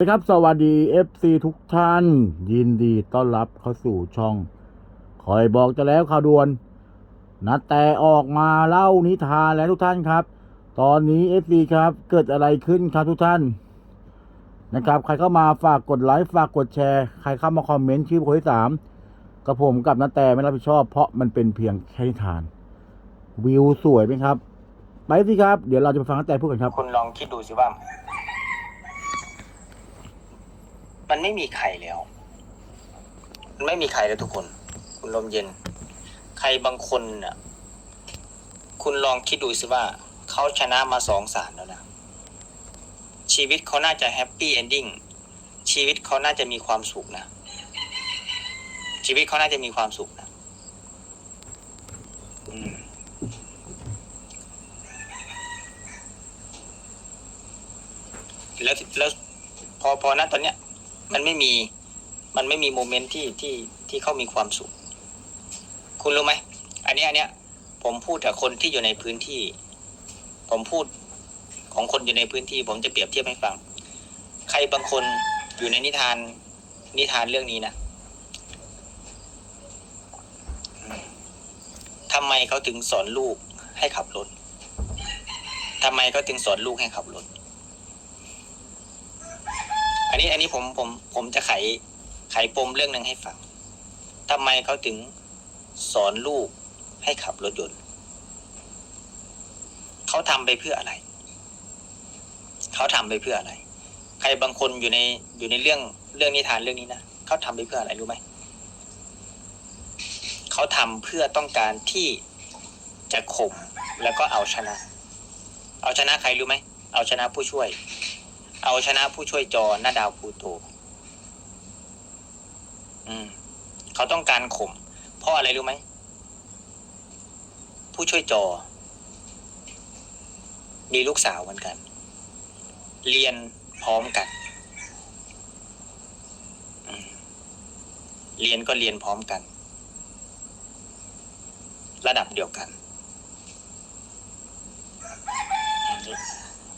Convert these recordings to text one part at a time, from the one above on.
สวัสดีครับ สวัสดี FC ทุกท่าน ยินดีต้อนรับเข้าสู่ช่อง คอยบอกจะแล้วข่าวด่วนนัดแต่ออกมาเล่านิทานแล้วทุกท่านครับ ตอนนี้ FC ครับเกิดอะไรขึ้นครับทุกท่าน นะครับใครเข้ามาฝากกดไลค์ฝากกดแชร์ ใครเข้ามาคอมเมนต์ชื่อคนที่สามกับผมกับนัดแต่ไม่รับผิดชอบ เพราะมันเป็นเพียงแค่นิทาน วิวสวยไหมครับ ไปสิครับ เดี๋ยวเราจะไปฟังนัดแต่พูดกันครับคุณลองคิดดูสิว่า มันไม่มีใครแล้ว มันไม่มีใครแล้วทุกคน คุณลมเย็น ใครบางคนน่ะ คุณลองคิดดูสิว่า เขาชนะมาสองศาลแล้วนะ ชีวิตเขาน่าจะแฮปปี้เอนดิ้ง ชีวิตเขาน่าจะมีความสุขนะ ชีวิตเขาน่าจะมีความสุขนะแล้วแล้วพอพอณตอนเนี้ย มันไม่มี มันไม่มีโมเมนต์ที่ที่ที่เขามีความสุข คุณรู้ไหม อันนี้อันเนี้ย ผมพูดกับคนที่อยู่ในพื้นที่ ผมพูดของคนอยู่ในพื้นที่ ผมจะเปรียบเทียบให้ฟัง ใครบางคนอยู่ในนิทาน นิทานเรื่องนี้นะทำไมเขาถึงสอนลูกให้ขับรถทำไมเขาถึงสอนลูกให้ขับรถ อันนี้อันนี้ผมผมผมจะไขไขปมเรื่องหนึ่งให้ฟังทำไมเขาถึงสอนลูกให้ขับรถยนต์ เขาทำไปเพื่ออะไร เขาทำไปเพื่ออะไร ใครบางคนอยู่ในอยู่ในเรื่องเรื่องนิทานเรื่องนี้นะเขาทำไปเพื่ออะไรรู้ไหมเขาทำเพื่อต้องการที่จะข่มแล้วก็เอาชนะ เอาชนะใครรู้ไหม เอาชนะผู้ช่วย เอาชนะผู้ช่วยจอหน้าดาวพูโตอืม เขาต้องการข่มเพราะอะไรรู้ไหม ผู้ช่วยจอ มีลูกสาวเหมือนกัน เรียนพร้อมกันเรียนก็เรียนพร้อมกัน ระดับเดียวกัน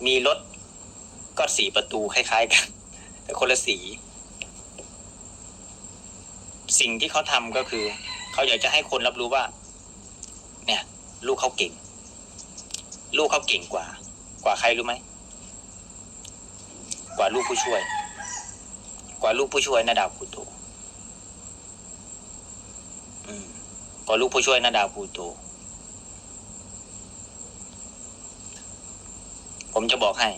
มีรถ ก็สีประตูคล้ายๆกัน แต่คนละสี สิ่งที่เขาทำก็คือ เขาอยากจะให้คนรับรู้ว่า เนี่ย ลูกเขาเก่ง ลูกเขาเก่งกว่า กว่าใครรู้ไหมกว่าลูกผู้ช่วย กว่าลูกผู้ช่วยนาดาวพูโตอืมกว่าลูกผู้ช่วยนาดาวพูโตผมจะบอกให้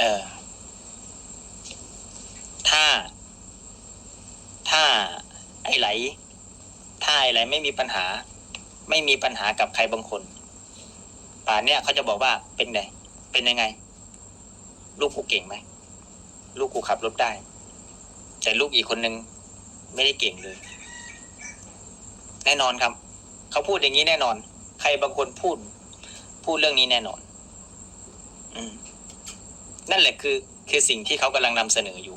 เออถ้า ถ้า ไอ้ไหล ถ้าไอ้ไหลไม่มีปัญหา ไม่มีปัญหากับใครบางคนป่านเนี้ยเขาจะบอกว่าเป็นไงเป็นยังไง ลูกกูเก่งไหมลูกกูขับรถได้ แต่ลูกอีกคนนึงไม่ได้เก่งเลย แน่นอนครับ เขาพูดอย่างนี้แน่นอน ใครบางคนพูด พูดเรื่องนี้แน่นอน อืม นั่นแหละคือคือสิ่งที่เขากำลังนำเสนออยู่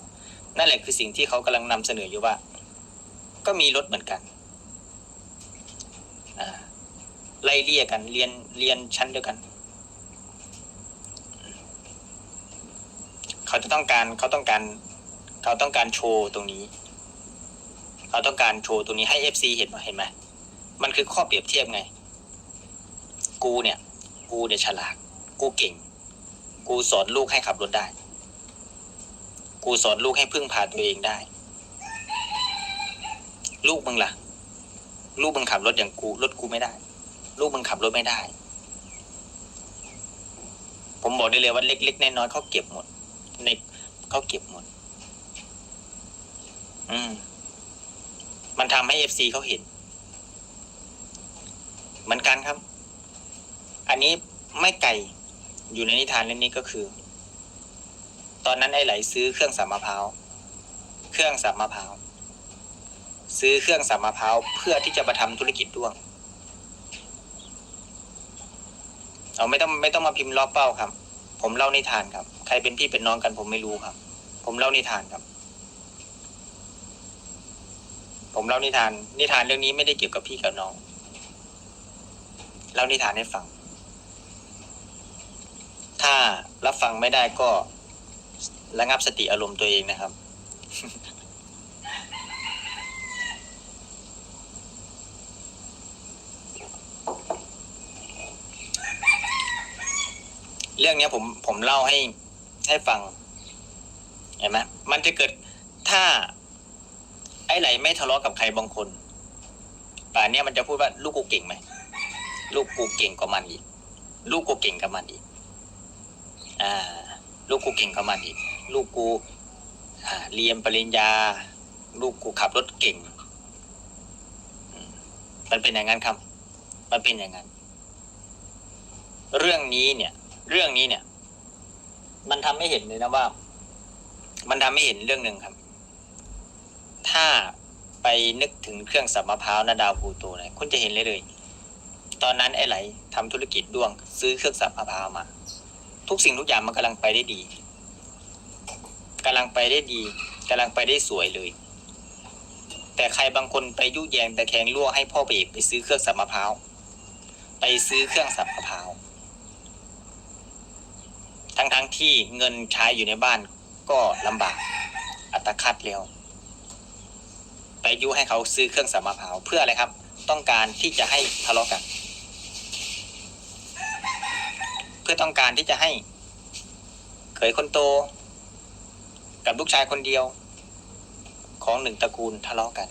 นั่นแหละคือสิ่งที่เขากำลังนำเสนออยู่ว่า ก็มีรถเหมือนกันไล่เลี่ยกันเรียนเรียนชั้นเดียวกัน เขาจะต้องการเขาต้องการ เขาต้องการโชว์ตรงนี้ เขาต้องการโชว์ตรงนี้ให้เอฟซีเห็นไหมเห็นไหมมันคือข้อเปรียบเทียบไง กูเนี่ย กูเนี่ยฉลาด กูเก่ง กูสอนลูกให้ขับรถได้ กูสอนลูกให้พึ่งพาตัวเองได้ ลูกมึงล่ะ ลูกมึงขับรถอย่างกูรถกูไม่ได้ ลูกมึงขับรถไม่ได้ ผมบอกได้เลยว่าเล็กๆน้อยๆเขาเก็บหมด ในเขาเก็บหมด อืม มันทำให้เอฟซีเขาเห็น เหมือนกันครับ อันนี้ไม่ไกล อยู่ในนิทานเรื่องนี้ก็คือ ตอนนั้นไอ้ไหลซื้อเครื่องสับมะพร้าวเครื่องสับมะพร้าวซื้อเครื่องสับมะพร้าวเพื่อที่จะมาทำธุรกิจด้วงเอาไม่ต้องไม่ต้องมาพิมพ์ล้อเป้าครับ ผมเล่านิทานครับ ใครเป็นพี่เป็นน้องกันผมไม่รู้ครับ ผมเล่านิทานครับ ผมเล่านิทาน นิทานเรื่องนี้ไม่ได้เกี่ยวกับพี่กับน้อง เล่านิทานให้ฟัง ถ้ารับฟังไม่ได้ก็ระงับสติอารมณ์ตัวเองนะครับ เรื่องนี้ผมผมเล่าให้ให้ฟัง เห็นไหมมันจะเกิดถ้า ไอ้ไหลไม่ทะเลาะกับใครบางคน ป่านนี้มันจะพูดว่าลูกกูเก่งไหมลูกกูเก่งกว่ามันอีก ลูกกูเก่งกับมันอีก ลูกกูเก่งกับมันอีก ลูกกูเรียนปริญญา ลูกกูขับรถเก่ง มันเป็นอย่างนั้นครับ มันเป็นอย่างนั้น เรื่องนี้เนี่ย เรื่องนี้เนี่ย มันทำให้เห็นเลยนะว่า มันทำให้เห็นเรื่องหนึ่งครับ ถ้าไปนึกถึงเครื่องสับมะพร้าวนาดาวูโตเนี่ยคุณจะเห็นเลยเลย ตอนนั้นไอ้ไหลทำธุรกิจด้วง ซื้อเครื่องสับมะพร้าวมา ทุกสิ่งทุกอย่างมันกำลังไปได้ดีกำลังไปได้ดีกำลังไปได้สวยเลย แต่ใครบางคนไปยุแยงแต่แคงรั่วให้พ่อไปเอกไปซื้อเครื่องสับมะพร้าวไปซื้อเครื่องสับมะพร้าวทั้งทั้งๆที่เงินใช้อยู่ในบ้านก็ลำบากอัตคัดแล้ว ไปยุให้เขาซื้อเครื่องสับมะพร้าวเพื่ออะไรครับ ต้องการที่จะให้ทะเลาะกัน เพื่อต้องการที่จะให้ เขยคนโต กับลูกชายคนเดียว ของหนึ่งตระกูลทะเลาะกัน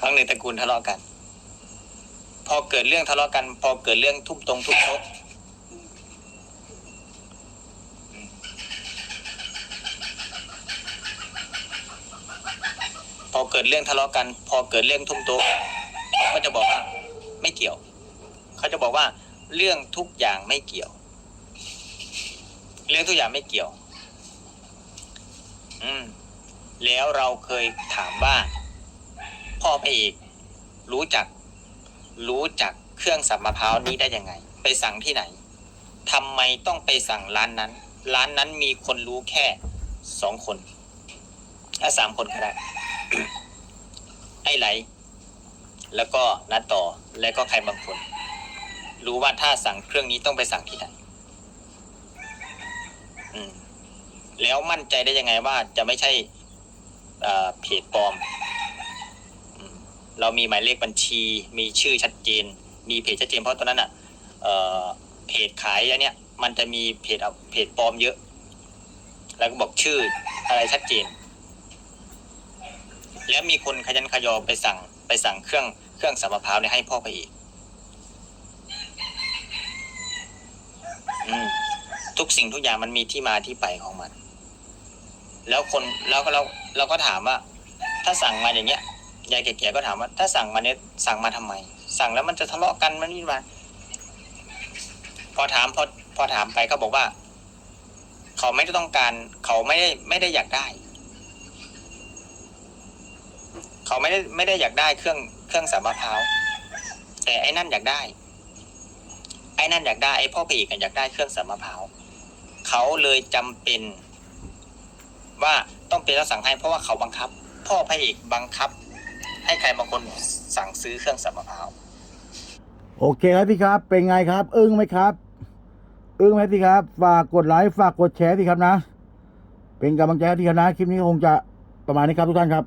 ของหนึ่งตระกูลทะเลาะกัน พอเกิดเรื่องทะเลาะกัน พอเกิดเรื่องทุ่มตรงทุ่มโต๊ะพอเกิดเรื่องทะเลาะกัน พอเกิดเรื่องทุ่มโต๊ะเขาก็จะบอกว่า ไม่เกี่ยว เขาจะบอกว่า เรื่องทุกอย่างไม่เกี่ยว เรื่องทุกอย่างไม่เกี่ยว อืม แล้วเราเคยถามว่า พ่อพระเอกรู้จัก รู้จักเครื่องสับมะพร้าวนี้ได้ยังไง ไปสั่งที่ไหนทำไมต้องไปสั่งร้านนั้น ร้านนั้นมีคนรู้แค่สองคนถ้าสามคนก็ได้ไอ้ไหล แล้วก็นัดต่อ แล้วก็ใครบางคน รู้ว่าถ้าสั่งเครื่องนี้ต้องไปสั่งที่ไหนแล้วมั่นใจได้ยังไงว่าจะไม่ใช่เพจปลอม เรามีหมายเลขบัญชี มีชื่อชัดเจน มีเพจชัดเจนเพราะตอนนั้นอะเพจขายอันเนี้ย มันจะมีเพจเอาเพจปลอมเยอะ แล้วก็บอกชื่ออะไรชัดเจน แล้วมีคนขยันขยอไปสั่งไปสั่งเครื่องเครื่องสับมะพร้าวเนี่ยให้พ่อไปอีก อืม ทุกสิ่งทุกอย่างมันมีที่มาที่ไปของมัน แล้วคนแล้วก็เราเราก็ถามว่า ถ้าสั่งมาอย่างเงี้ยยายแก่ๆก็ถามว่า ถ้าสั่งมาเนี่ยสั่งมาทำไม สั่งแล้วมันจะทะเลาะกันมันนี่มาพอถามพอพอถามไปเขาบอกว่า เขาไม่ได้ต้องการ เขาไม่ได้ไม่ได้อยากได้ เขาไม่ได้ไม่ได้อยากได้เครื่องเครื่องสับมะพร้าวแต่ไอ้นั่นอยากได้ ไอ้นั่นอยากได้ไอ้พ่อพระเอกอะอยากได้เครื่องสับมะพร้าวเขาเลยจำเป็น ว่าต้องเป็นแล้วสั่งให้เพราะว่าเขาบังคับ พ่อพระเอกบังคับ ให้ใครบางคนสั่งซื้อเครื่องสับมะพร้าวโอเคครับพี่ครับ เป็นไงครับ อึ้งไหมครับ อึ้งไหมพี่ครับ ฝากกดไลค์ฝากกดแชร์พี่ครับนะ เป็นกำลังใจให้พี่ครับนะคลิปนี้คงจะประมาณนี้ครับทุกท่านครับ